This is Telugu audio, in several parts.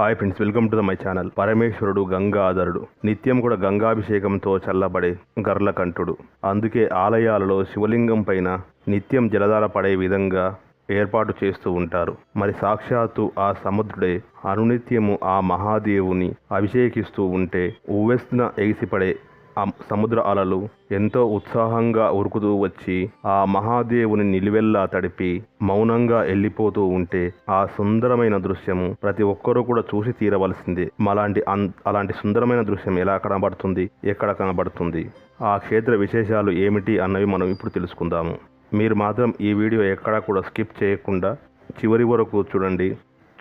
Hi friends welcome to the my channel పరమేశ్వరుడు గంగాధరుడు. నిత్యం కూడా గంగాభిషేకంతో చల్లబడే గర్లకంఠుడు. అందుకే ఆలయాలలో శివలింగం పైన నిత్యం జలధార పడే విధంగా ఏర్పాటు చేస్తూ ఉంటారు. మరి సాక్షాత్తు ఆ సముద్రుడే అనునిత్యము ఆ మహాదేవుని అభిషేకిస్తూ ఉంటే ఉవ్వెస్తున ఎగిసిపడే ఆ సముద్ర అలలు ఎంతో ఉత్సాహంగా ఉరుకుతూ వచ్చి ఆ మహాదేవుని నిలువెల్లా తడిపి మౌనంగా వెళ్ళిపోతూ ఉంటే ఆ సుందరమైన దృశ్యము ప్రతి ఒక్కరూ కూడా చూసి తీరవలసిందే. అలాంటి అన్ అలాంటి సుందరమైన దృశ్యం ఎలా కనబడుతుంది? ఎక్కడ కనబడుతుంది? ఆ క్షేత్ర విశేషాలు ఏమిటి అన్నవి మనం ఇప్పుడు తెలుసుకుందాము. మీరు మాత్రం ఈ వీడియో ఎక్కడా కూడా స్కిప్ చేయకుండా చివరి వరకు చూడండి.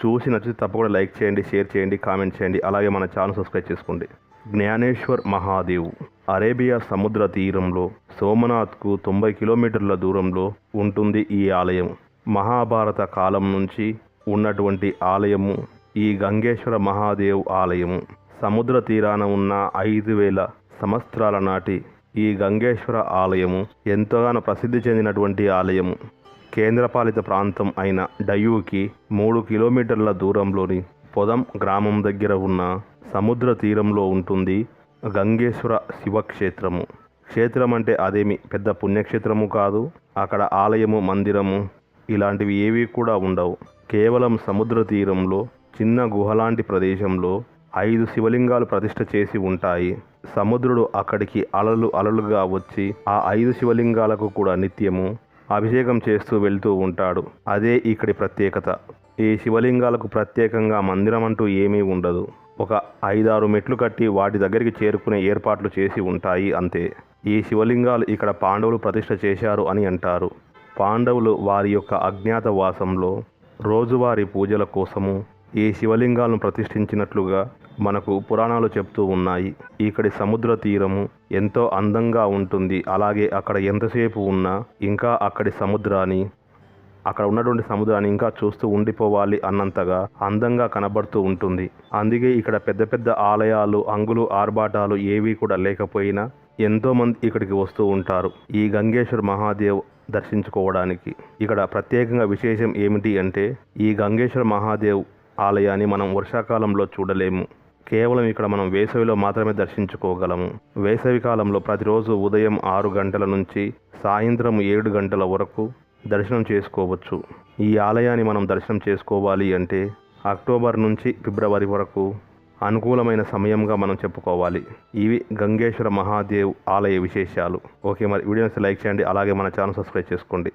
చూసి నచ్చితే తప్పకుండా లైక్ చేయండి షేర్ చేయండి కామెంట్ చేయండి. అలాగే మన ఛానల్ సబ్స్క్రైబ్ చేసుకోండి. జ్ఞానేశ్వర్ మహాదేవ్ అరేబియా సముద్ర తీరంలో సోమనాథ్కు తొంభై కిలోమీటర్ల దూరంలో ఉంటుంది ఈ ఆలయం. మహాభారత కాలం నుంచి ఉన్నటువంటి ఆలయము ఈ గంగేశ్వర మహాదేవ్ ఆలయము. సముద్ర తీరాన ఉన్న ఐదు వేల సంవత్సరాల నాటి ఈ గంగేశ్వర ఆలయము ఎంతగానో ప్రసిద్ధి చెందినటువంటి ఆలయము. కేంద్రపాలిత ప్రాంతం అయిన డయూకి మూడు కిలోమీటర్ల దూరంలోని పొదం గ్రామం దగ్గర ఉన్న సముద్ర తీరంలో ఉంటుంది గంగేశ్వర శివక్షేత్రము. క్షేత్రం అంటే అదేమి పెద్ద పుణ్యక్షేత్రము కాదు అక్కడ ఆలయము మందిరము ఇలాంటివి ఏవి కూడా ఉండవు. కేవలం సముద్ర తీరంలో చిన్న గుహలాంటి ప్రదేశంలో ఐదు శివలింగాలు ప్రతిష్ట చేసి ఉంటాయి. సముద్రుడు అక్కడికి అలలు అలలుగా వచ్చి ఆ ఐదు శివలింగాలకు కూడా నిత్యము అభిషేకం చేస్తూ వెళ్తూ ఉంటాడు. అదే ఇక్కడి ప్రత్యేకత. ఈ శివలింగాలకు ప్రత్యేకంగా మందిరం అంటూ ఏమీ ఉండదు. ఒక ఐదారు మెట్లు కట్టి వాటి దగ్గరికి చేరుకునే ఏర్పాట్లు చేసి ఉంటాయి అంతే. ఈ శివలింగాలు ఇక్కడ పాండవులు ప్రతిష్ట చేశారు అని అంటారు. పాండవులు వారి యొక్క అజ్ఞాతవాసంలో రోజువారీ పూజల కోసము ఈ శివలింగాలను ప్రతిష్ఠించినట్లుగా మనకు పురాణాలు చెప్తూ ఉన్నాయి. ఇక్కడి సముద్ర తీరము ఎంతో అందంగా ఉంటుంది. అలాగే అక్కడ ఎంతసేపు ఉన్నా ఇంకా అక్కడి సముద్రాన్ని అక్కడ ఉన్నటువంటి సముద్రాన్ని ఇంకా చూస్తూ ఉండిపోవాలి అన్నంతగా అందంగా కనబడుతూ ఉంటుంది. అందుకే ఇక్కడ పెద్ద పెద్ద ఆలయాలు అంగులు ఆర్భాటాలు ఏవి కూడా లేకపోయినా ఎంతోమంది ఇక్కడికి వస్తూ ఉంటారు. ఈ గంగేశ్వర్ మహాదేవ్ దర్శించుకోవడానికి. ఇక్కడ ప్రత్యేకంగా విశేషం ఏమిటి అంటే ఈ గంగేశ్వర మహాదేవ్ ఆలయాన్ని మనం వర్షాకాలంలో చూడలేము. కేవలం ఇక్కడ మనం వేసవిలో మాత్రమే దర్శించుకోగలము. వేసవి కాలంలో ప్రతిరోజు ఉదయం ఆరు గంటల నుంచి సాయంత్రం ఏడు గంటల వరకు దర్శనం చేసుకోవచ్చు. ఈ ఆలయాన్ని మనం దర్శనం చేసుకోవాలి అంటే అక్టోబర్ నుంచి ఫిబ్రవరి వరకు అనుకూలమైన సమయంగా మనం చెప్పుకోవాలి. ఇవి గంగేశ్వర మహాదేవ్ ఆలయ విశేషాలు. ఓకే మరి వీడియోస్ లైక్ చేయండి అలాగే మన ఛానల్ సబ్స్క్రైబ్ చేసుకోండి.